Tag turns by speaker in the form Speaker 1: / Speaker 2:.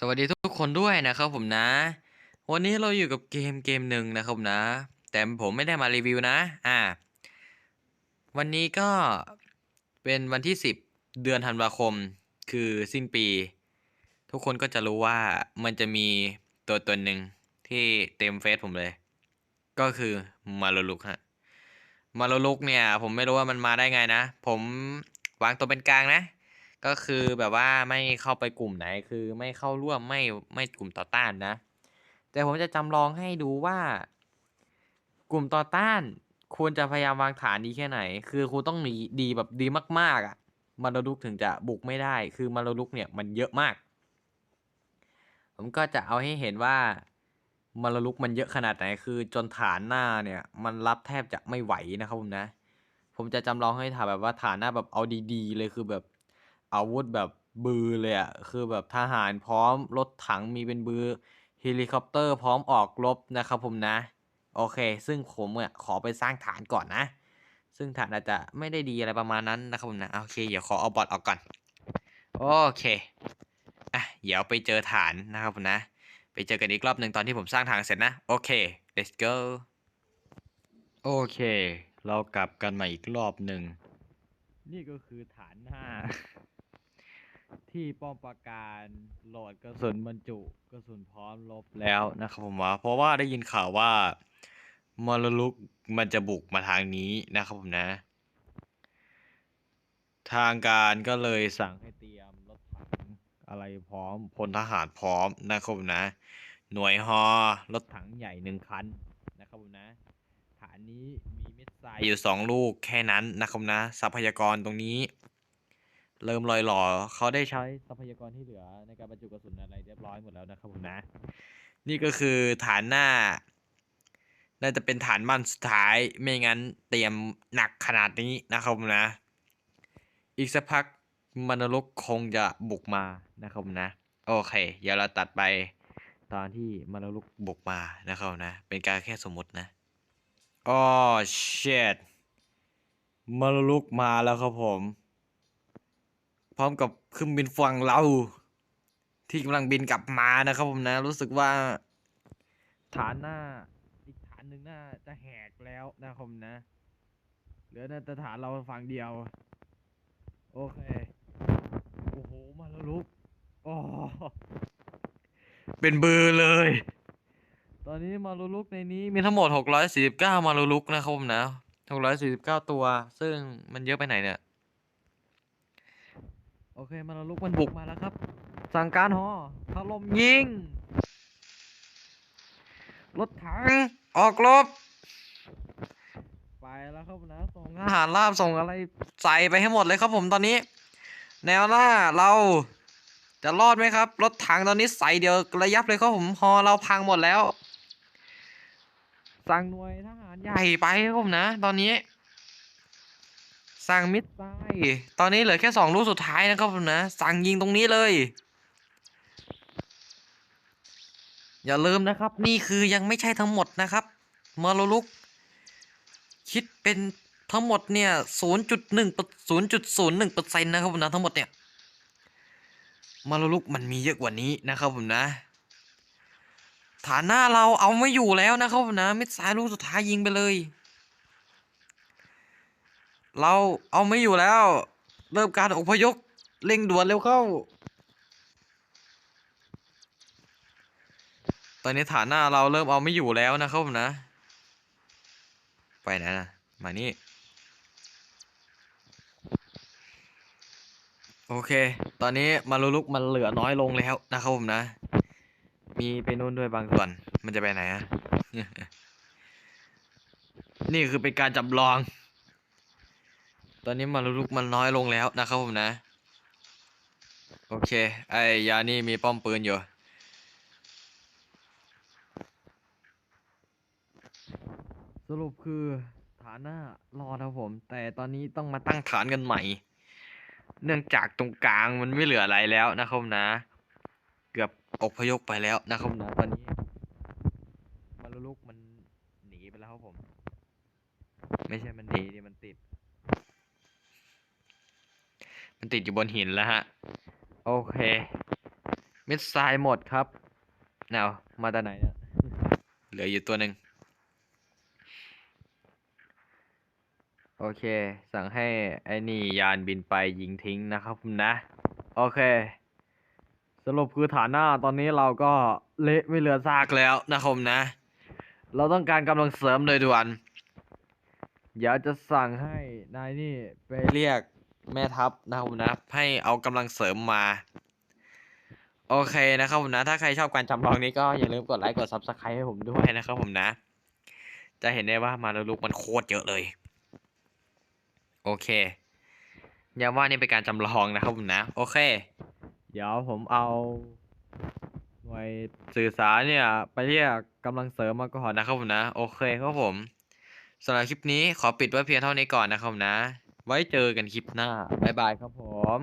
Speaker 1: สวัสดีทุกคนด้วยนะครับผมนะ วันนี้เราอยู่กับเกมเกมหนึ่งนะครับนะ แต่ผมไม่ได้มารีวิวนะ อ่า วันนี้ก็เป็นวันที่ 10 เดือนธันวาคม คือสิ้นปี ทุกคนก็จะรู้ว่ามันจะมีตัวตนหนึ่งที่เต็มเฟซผมเลย ก็คือมาโลลุกฮะมาโลลุกเนี่ย ผมไม่รู้ว่ามันมาได้ไงนะ ผมวางตัวเป็นกลางนะ ก็คือแบบว่าไม่เข้าไปกลุ่มไหนคือไม่เข้าร่วมไม่ไม่กลุ่มต่อต้านนะ แต่ผมจะจำลองให้ดูว่า กลุ่มต่อต้านควรจะพยายามวางฐานดีแค่ไหน คือคุณต้องดีดีแบบดีมากๆอะมาราลุกถึงจะบุกไม่ได้ คือมาราลุกเนี่ยมันเยอะมาก ผมก็จะเอาให้เห็นว่ามาราลุกมันเยอะขนาดไหน คือจนฐานหน้าเนี่ย มันรับแทบจะไม่ไหวนะครับผมนะ ผมจะจำลองให้ถ่ายแบบว่าฐานหน้าแบบเอาดีๆ เลยคือแบบ อาวุธแบบบือเลยอะคือแบบทหารพร้อมรถถังมีเป็นบือเฮลิคอปเตอร์พร้อมออกรบนะครับผมนะ โอเค ซึ่งผมเนี่ยขอไปสร้างฐานก่อนนะ ซึ่งฐานอาจจะไม่ได้ดีอะไรประมาณนั้นนะครับผมนะโอเคเดี๋ยวขอเอาบอทออกก่อนโอเคอะเดี๋ยวไปเจอฐานนะครับผมนะ ไปเจอกันอีกรอบหนึ่งตอนที่ผมสร้างฐานเสร็จนะโอเค let's go โอเค เรากลับกันมาอีกรอบหนึ่งนี่ก็คือฐานหน้า ที่ป้อมปราการโหลดกระสุนบรรจุกระสุนพร้อมรบแล้วนะครับผมว่า เพราะว่าได้ยินข่าวว่ามรลุกมันจะบุกมาทางนี้นะครับผมนะ ทางการก็เลยสั่งให้เตรียมรถถังอะไรพร้อมพลทหารพร้อมนะครับผมนะ หน่วยฮอรถถังใหญ่หนึ่งคันนะครับผมนะฐานนี้มีเม็ดทรายอยู่สองลูกแค่นั้นนะครับนะ ทรัพยากรตรงนี้ เริ่มลอยหล่อเขาได้ใช้ทรัพยากรที่เหลือในการบรรจุกระสุนอะไรเรียบร้อยหมดแล้วนะครับผมนะ นี่ก็คือฐานหน้า น่าจะเป็นฐานมั่นสุดท้ายไม่งั้นเตรียมหนักขนาดนี้นะครับผมนะ อีกสักพักมนรกคงจะบุกมานะครับผมนะ โอเค เดี๋ยวเราตัดไปตอนที่มนรกบุกมานะครับนะ เป็นการแค่สมมตินะอ๋อเชิดมนรกมาแล้วครับผม พร้อมกับเครื่องบินฝั่งเรา ที่กำลังบินกลับมานะครับผมนะ รู้สึกว่า ฐานหน้า อีกฐานหนึ่งน่าจะแหกแล้วนะครับผมนะ เหลือแต่ฐานเราฝั่งเดียว โอเค โอ้โห มาแล้วลุกอ๋อเป็นเบอร์เลย ตอนนี้มารุลุกในนี้มีทั้งหมด 649 มารุลุกนะครับผมนะ 649 ตัว ซึ่งมันเยอะไปไหนเนี่ย โอเคมารุลุกมันบุกมาแล้วครับ สั่งการฮอถล่มยิง รถถัง ออกรบ ไปแล้วครับนะส่งอาหารลาบส่งอะไรใส่ไปให้หมดเลยครับผมตอนนี้ แนวหน้าเราจะรอดไหมครับ รถถังตอนนี้ใส่เดียวระยับเลยครับผมฮอเราพังหมดแล้ว สั่งหน่วยทหารใหญ่ไปครับผมนะ ตอนนี้ สั่งมิดไซตอนนี้เหลือแค่สองลูกสุดท้ายนะครับผมนะ สั่งยิงตรงนี้เลย อย่าลืมนะครับ นี่คือยังไม่ใช่ทั้งหมดนะครับมอลลุก คิดเป็นทั้งหมดเนี่ย0.1 0.01เปอร์เซ็นต์นะครับผมนะทั้งหมดเนี่ยมาลุกมันมีเยอะกว่านี้นะครับผมนะ ฐานหน้าเราเอาไม่อยู่แล้วนะครับผมนะมิดสายลูกสุดท้ายยิงไปเลย เราเอาไม่อยู่แล้ว เริ่มการอพยพเร่งด่วนเร็วเข้า ตอนนี้ฐานหน้าเราเริ่มเอาไม่อยู่แล้วนะครับผมนะ ไปไหนนะมานี่ โอเค ตอนนี้มารุลุกมันเหลือน้อยลงแล้วนะครับผมนะ มีไปนู่นด้วยบางส่วน มันจะไปไหนอะนี่คือเป็นการจำลอง ตอนนี้มารุลุกมันน้อยลงแล้วนะครับผมนะ โอเค ไอ้ยานี่มีป้อมปืนอยู่สรุปคือฐานหน้ารอดครับผม แต่ตอนนี้ต้องมาตั้งฐานกันใหม่ เนื่องจากตรงกลางมันไม่เหลืออะไรแล้วนะครับนะ เกือบอพยพไปแล้วนะครับนะตอนนี้มารุลุกมันหนีไปแล้วครับผม ไม่ใช่มันหนีดิมันติด มันติดอยู่บนหินแล้วฮะ โอเคเม็ดทรายหมดครับเอามาจากไหนเนี่ยเหลืออยู่ตัวหนึ่งโอเค สั่งให้ไอ้นี่ยานบินไปยิงทิ้งนะครับผมนะ โอเค สรุปคือฐานหน้าตอนนี้เราก็เละไม่เหลือซากแล้วนะครับผมนะ เราต้องการกำลังเสริมโดยด่วนอยากจะสั่งให้นายนี่ไปเรียก แม่ทัพนะครับผมนะให้เอากำลังเสริมมา โอเคนะครับผมนะ ถ้าใครชอบการจำลองนี้ก็อย่าลืมกดไลค์กด subscribe ให้ผมด้วยนะครับผมนะ จะเห็นได้ว่ามาแล้วลุกมันโคตรเยอะเลย โอเคย้ำว่านี่เป็นการจำลองนะครับผมนะ โอเค เดี๋ยวผมเอาหน่วยสื่อสารเนี่ย ไปเรียกกำลังเสริมมาก่อนนะครับผมนะ โอเคครับผมสำหรับคลิปนี้ขอปิดไว้เพียงเท่านี้ก่อนนะครับผมนะ ไว้เจอกันคลิปหน้า บ๊ายบายครับผม